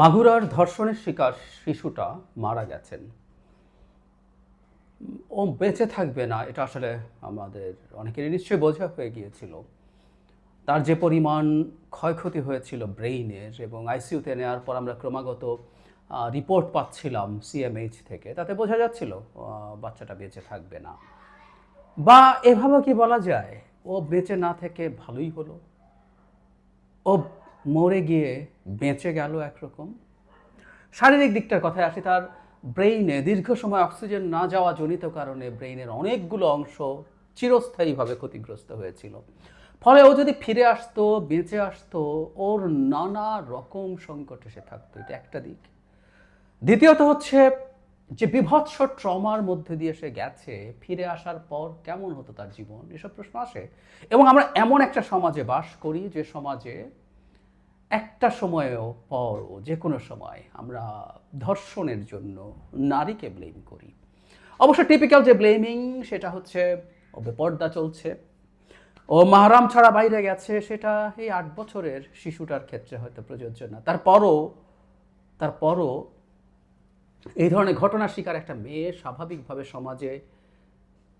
মাগুরার ধর্ষণের শিকার শিশুটা মারা গেছেন। ও বেঁচে থাকবে না, এটা আসলে আমাদের অনেকেরই নিশ্চয়ই বোঝা হয়ে গিয়েছিল। তার যে পরিমাণ ক্ষয়ক্ষতি হয়েছিল ব্রেইনের এবং আইসিইউতে নেওয়ার পর আমরা ক্রমাগত রিপোর্ট পাচ্ছিলাম সিএমএইচ থেকে, তাতে বোঝা যাচ্ছিল বাচ্চাটা বেঁচে থাকবে না। বা এভাবে কি বলা যায়? ও বেঁচে না থেকে ভালোই হলো? ও মরে গিয়ে বেঁচে গেল একরকম। শারীরিক দিকটার কথায় আসি, তার ব্রেইনে দীর্ঘ সময় অক্সিজেন না যাওয়া জনিত কারণে ব্রেইনের অনেকগুলো অংশ চিরস্থায়ীভাবে ক্ষতিগ্রস্ত হয়েছিল। ফলে ও যদি ফিরে আসতো, বেঁচে আসতো, ওর নানা রকম সংকট এসে থাকতো। এটা একটা দিক। দ্বিতীয়ত হচ্ছে যে বিভৎস ট্রমার মধ্যে দিয়ে সে গেছে, ফিরে আসার পর কেমন হতো তার জীবন, এসব প্রশ্ন আসে। এবং আমরা এমন একটা সমাজে বাস করি, যে সমাজে একটা সময়েও পরও যে কোনো সময় আমরা ধর্ষণের জন্য নারীকে ব্লেম করি। অবশ্য টিপিক্যাল যে ব্লেমিং সেটা হচ্ছে ও বেপর্দা চলছে। ও মাহারাম ছাড়া বাইরে গেছে, সেটা এই আট বছরের শিশুটার ক্ষেত্রে হয়তো প্রযোজ্য না। তারপরও তারপরও এই ধরনের ঘটনার শিকার একটা মেয়ে স্বাভাবিকভাবে সমাজে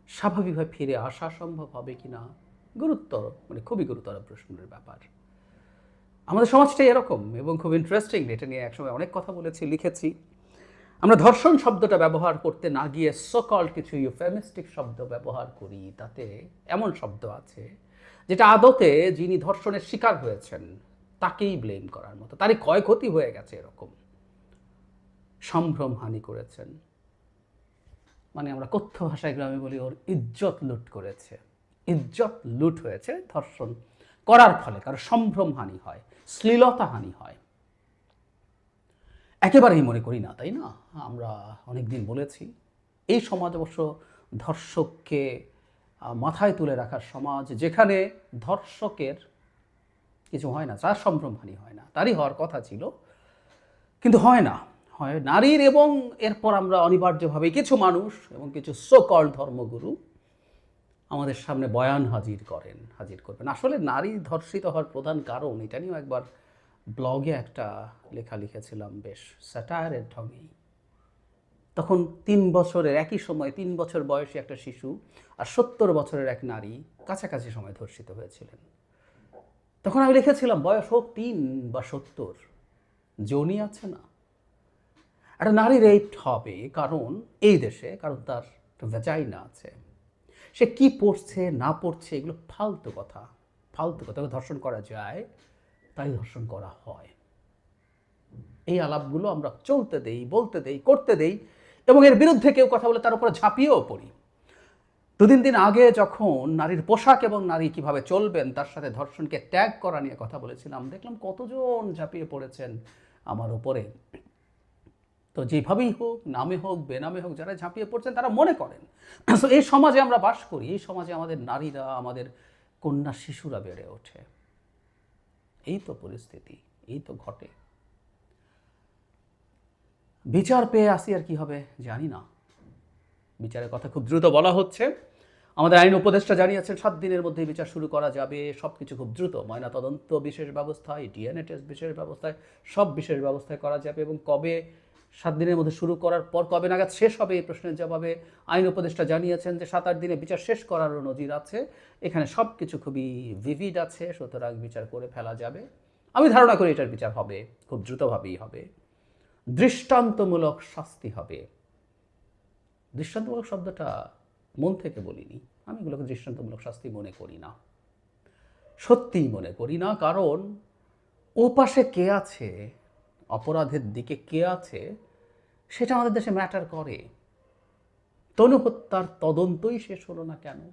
স্বাভাবিকভাবে ফিরে আসা সম্ভব হবে কি না গুরুত্বর মানে খুবই গুরুতর প্রশ্নের ব্যাপার। আমাদের সমাজটাই এরকম এবং খুব ইন্টারেস্টিং এটা নিয়ে একসময় অনেক কথা বলেছি, লিখেছি। আমরা ধর্ষণ শব্দটা ব্যবহার করতে না গিয়ে সকল কিছু ইউফেমিস্টিক শব্দ ব্যবহার করি, তাতে এমন শব্দ আছে, যেটা আদতে যিনি ধর্ষণের শিকার হয়েছেন, তাকেই ব্লেম করার মতো, তারই ক্ষয়ক্ষতি হয়ে গেছে এরকম। সম্ভ্রম হানি করেছেন। মানে আমরা কথ্য ভাষায় গ্রামে বলি ওর ইজ্জত লুট করেছে। ইজ্জত লুট হয়েছে ধর্ষণ করার ফলে, কারও সম্ভ্রম হানি হয়, শ্লীলতা হানি হয়। একেবারেই মনে করি না, তাই না? আমরা অনেক দিন বলেছি, এই সমাজ অবশ্য ধর্ষককে মাথায় তুলে রাখার সমাজ, যেখানে ধর্ষকের কিছু হয় না, তার সম্ভ্রমহানি হয় না, তারই হওয়ার কথা ছিল। কিন্তু হয় না, হয় নারীর এবং এরপর আমরা অনিবার্যভাবে কিছু মানুষ এবং কিছু সোকল ধর্মগুরু আমাদের সামনে বয়ান হাজির করেন, হাজির করবেন। আসলে নারী ধর্ষিত হওয়ার প্রধান কারণ, এটা নিয়েও একবার ব্লগে একটা লেখা লিখেছিলাম বেশ, স্যাটায়ারের ঢঙেই। তখন তিন বছরের, একই সময় তিন বছর বয়সী একটা শিশু আর সত্তর বছরের এক নারী কাছাকাছি সময় ধর্ষিত হয়েছিলেন। তখন আমি লিখেছিলাম, বয়স হোক তিন বা সত্তর জনি আছে না? একটা নারী রেপ হবে, কারণ এই দেশে, কারণ তার ভেজাইনা আছে। সে কি পড়ছে, না পড়ছে, এগুলো ফালতু কথা। ফালতু কথা। ধর্ষণ করা যায়, তাই ধর্ষণ করা হয়। এই আলাপগুলো আমরা চলতে দেই, বলতে দেই, করতে দেই, এবং এর বিরুদ্ধে কেউ কথা বলে তার উপরে ঝাঁপিয়েও পড়ি। দুদিন দিন আগে যখন নারীর পোশাক এবং নারী কীভাবে চলবেন, তার সাথে ধর্ষণকে ত্যাগ করা নিয়ে কথা বলেছিলাম, দেখলাম কতজন ঝাঁপিয়ে পড়েছেন আমার উপরে। তো যেভাবেই হোক, নামে হোক, বেনামে হোক, যারা ঝাঁপিয়ে পড়ছেন, তারা মনে করেন। তো এই সমাজে আমরা বাস করি, এই সমাজে আমাদের নারীরা, আমাদের কন্যা শিশুরা বেড়ে ওঠে। এই তো পরিস্থিতি, এই তো ঘটে। বিচার পেয়ে আসি আর কি হবে, জানি না। বিচারের কথা খুব দ্রুত বলা হচ্ছে। আমাদের আইন উপদেষ্টা জানিয়েছেন, সাত দিনের মধ্যে বিচার শুরু করা যাবে। সব কিছু খুব দ্রুত। ময়না তদন্ত বিশেষ ব্যবস্থায়, ডিএনএ টেস্ট বিশেষ ব্যবস্থায়, সব বিশেষ ব্যবস্থায় করা যাবে। এবং কবে সাত দিনের মধ্যে শুরু করার পর কবে নাগাদ শেষ হবে এই প্রশ্নের জবাবে আইন উপদেষ্টা জানিয়েছেন যে সাত আট দিনে বিচার শেষ করারও নজির আছে। এখানে সব কিছু খুবই ভিভিড আছে, সুতরাং বিচার করে ফেলা যাবে। আমি ধারণা করি এটার বিচার হবে, খুব দ্রুতভাবেই হবে। দৃষ্টান্তমূলক শাস্তি হবে। দৃষ্টান্তমূলক শব্দটা মন থেকে বলিনি। আমি এগুলোকে দৃষ্টান্তমূলক শাস্তি মনে করি না। সত্যিই মনে করি না, কারণ ও পাশে কে আছে অপরাধের দিকে কে আছে, সেটা আমাদের দেশে ম্যাটার করে। তনু হত্যার তদন্তই শেষ হলো না কেন?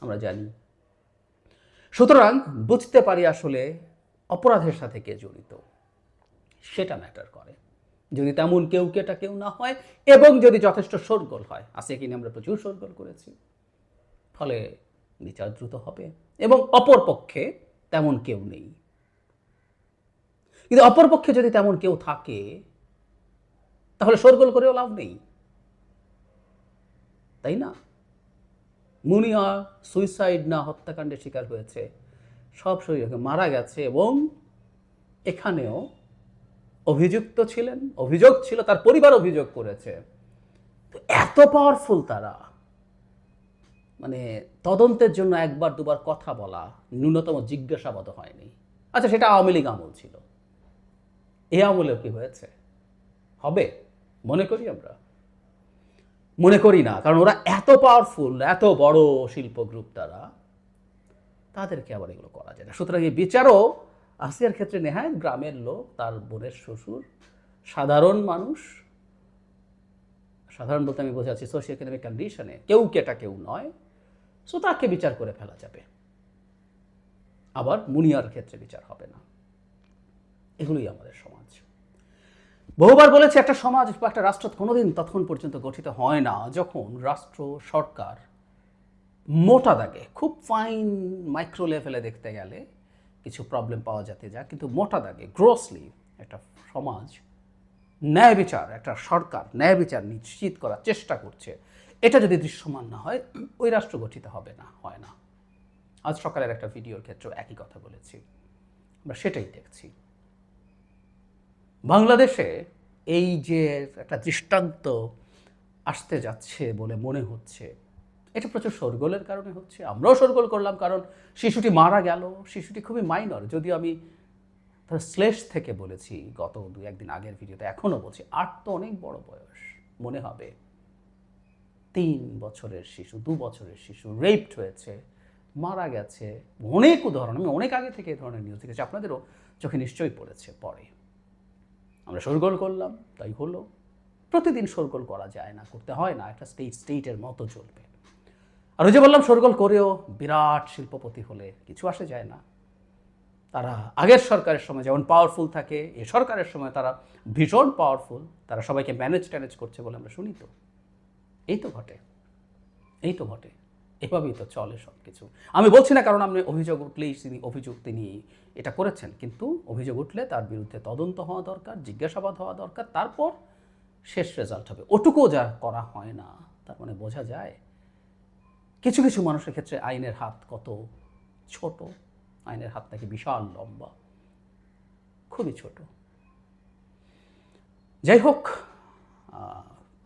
আমরা জানি। সুতরাং বুঝতে পারি আসলে অপরাধের সাথে কে জড়িত। সেটা ম্যাটার করে। যদি তেমন কেউ কেটা কেউ না হয়, এবং যদি যথেষ্ট শোরগোল হয় আসে কিনে আমরা প্রচুর শোরগোল করেছি। ফলে বিচার দ্রুত হবে, এবং অপর পক্ষে তেমন কেউ নেই। কিন্তু অপর পক্ষে যদি তেমন কেউ থাকে, তাহলে শোরগোল করেও লাভ নেই। তাই না? মুনিয়া সুইসাইড না হত্যাকাণ্ডের শিকার হয়েছে, সব শরীরকে মারা গেছে এবং এখানেও অভিযুক্ত ছিলেন, অভিযোগ ছিল, তার পরিবার অভিযোগ করেছে। তো এত পাওয়ারফুল তারা। মানে তদন্তের জন্য একবার, দুবার কথা বলা ন্যূনতম জিজ্ঞাসাবাদ হয়নি। আচ্ছা সেটা আওয়ামী লীগ আমল ছিল। এ আমলেও কি হয়েছে? হবে? মনে করি আমরা। মনে করি না, কারণ ওরা এত পাওয়ারফুল এত বড় শিল্প গ্রুপ তারা, তাদেরকে আবার এগুলো করা যায় না। সুতরাং এই বিচারও আসিয়ার ক্ষেত্রে নেহায় গ্রামের লোক, তার বোনের শ্বশুর, সাধারণ মানুষ, সাধারণ বলতে আমি বোঝাচ্ছি সোশিও ইকোনমিক কন্ডিশনে কেউ কেটা কেউ নয় সো তাকে বিচার করে ফেলা যাবে। আবার মুনিয়ার ক্ষেত্রে বিচার হবে না। এগুলোই আমাদের সমাজ। বহুবার বলেছে, একটা সমাজ বা একটা রাষ্ট্র কোনোদিন ততক্ষণ পর্যন্ত গঠিত হয় না যখন রাষ্ট্র, সরকার মোটা দাগে, খুব ফাইন মাইক্রো লেভেলে দেখতে গেলে কিছু প্রবলেম পাওয়া যেতে যায়, কিন্তু মোটা দাগে গ্রোসলি একটা সমাজ ন্যায় বিচার, একটা সরকার ন্যায় বিচার নিশ্চিত করার চেষ্টা করছে। এটা যদি দৃশ্যমান না হয়, ওই রাষ্ট্র গঠিত হবে না, হয় না। আজ সকালের একটা ভিডিওর ক্ষেত্রে একই কথা বলেছি। আমরা সেটাই দেখছি। বাংলাদেশে এই যে একটা দৃষ্টান্ত আসতে যাচ্ছে বলে মনে হচ্ছে, এটা প্রচুর শোরগোলের কারণে হচ্ছে। আমরাও শোরগোল করলাম কারণ শিশুটি মারা গেল, শিশুটি খুবই মাইনর। যদিও আমি তার শ্লেষ থেকে বলেছি গত দু একদিন আগের ভিডিওতে, এখনও বলছি, আট তো অনেক বড় বয়স, মনে হবে। তিন বছরের শিশু, দু বছরের শিশু রেপড হয়েছে, মারা গেছে। অনেক উদাহরণ, আমি অনেক আগে থেকে এই ধরনের নিউজ দেখেছি, আপনাদেরও চোখে নিশ্চয়ই পড়েছে পরে। আমরা শোরগোল করলাম, তাই হলো। প্রতিদিন শোরগোল করা যায় না, করতে হয় না, একটা স্টেট স্টেটের মতো চলবে। আর ওই যে বললাম, শোরগোল করেও বিরাট শিল্পপতি হলে কিছু আসে যায় না। তারা আগের সরকারের সময় যেমন পাওয়ারফুল থাকে, এ সরকারের সময় তারা ভীষণ পাওয়ারফুল তারা সবাইকে ম্যানেজ ট্যানেজ করছে বলে আমরা শুনি তো। এই তো ঘটে, এই তো ঘটে। এভাবেই তো চলে সব কিছু আমি বলছি না কারণ আপনি অভিযোগ উঠলেই তিনি অভিযোগ তিনি এটা করেছেন, কিন্তু অভিযোগ উঠলে তার বিরুদ্ধে তদন্ত হওয়া দরকার, জিজ্ঞাসাবাদ হওয়া দরকার, তারপর শেষ রেজাল্ট হবে। ওটুকুও যা করা হয় না, তার মানে বোঝা যায় কিছু কিছু মানুষের ক্ষেত্রে আইনের হাত কত ছোট, আইনের হাত নাকি বিশাল লম্বা, খুবই ছোট। যাই হোক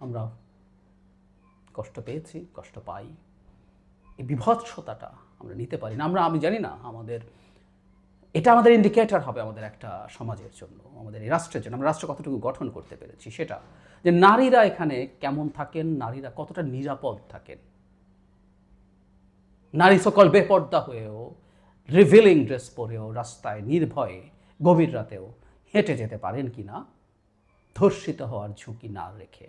আমরা কষ্ট পেয়েছি, কষ্ট পাই। এই বিভৎসতাটা আমরা নিতে পারি না। আমরা, আমি জানি না আমাদের, এটা আমাদের ইন্ডিকেটার হবে আমাদের একটা সমাজের জন্য, আমাদের এই রাষ্ট্রের জন্য। আমরা রাষ্ট্র কতটুকু গঠন করতে পেরেছি সেটা, যে নারীরা এখানে কেমন থাকেন, নারীরা কতটা নিরাপদ থাকেন। নারী সকল বেপর্দা হয়েও রিভিলিং ড্রেস পরেও, রাস্তায়, নির্ভয়ে, গভীর রাতেও হেঁটে যেতে পারেন কি না ধর্ষিত হওয়ার ঝুঁকি না রেখে।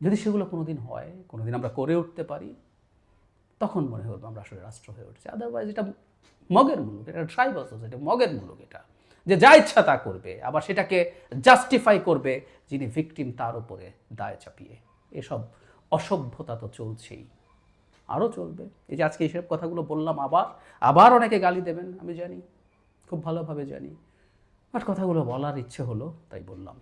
যদি সেগুলো কোনোদিন হয়, কোনোদিন আমরা করে উঠতে পারি তখন মনে হবে আমরা আসলে রাষ্ট্র হয়ে উঠছে। আদারওয়াইজ এটা মগের মুলুক, এটা ট্রাইবাল এটা মগের মুলুক এটা। যে যা ইচ্ছা তা করবে, আবার সেটাকে জাস্টিফাই করবে, যিনি ভিকটিম তার উপরে দায় চাপিয়ে। এসব অসভ্যতা তো চলছেই। আরও চলবে। এই যে আজকে এইসব কথাগুলো বললাম আবার আবার অনেকে গালি দেবেন, আমি জানি, খুব ভালোভাবে জানি। বাট কথাগুলো বলার ইচ্ছে হলো, তাই বললাম।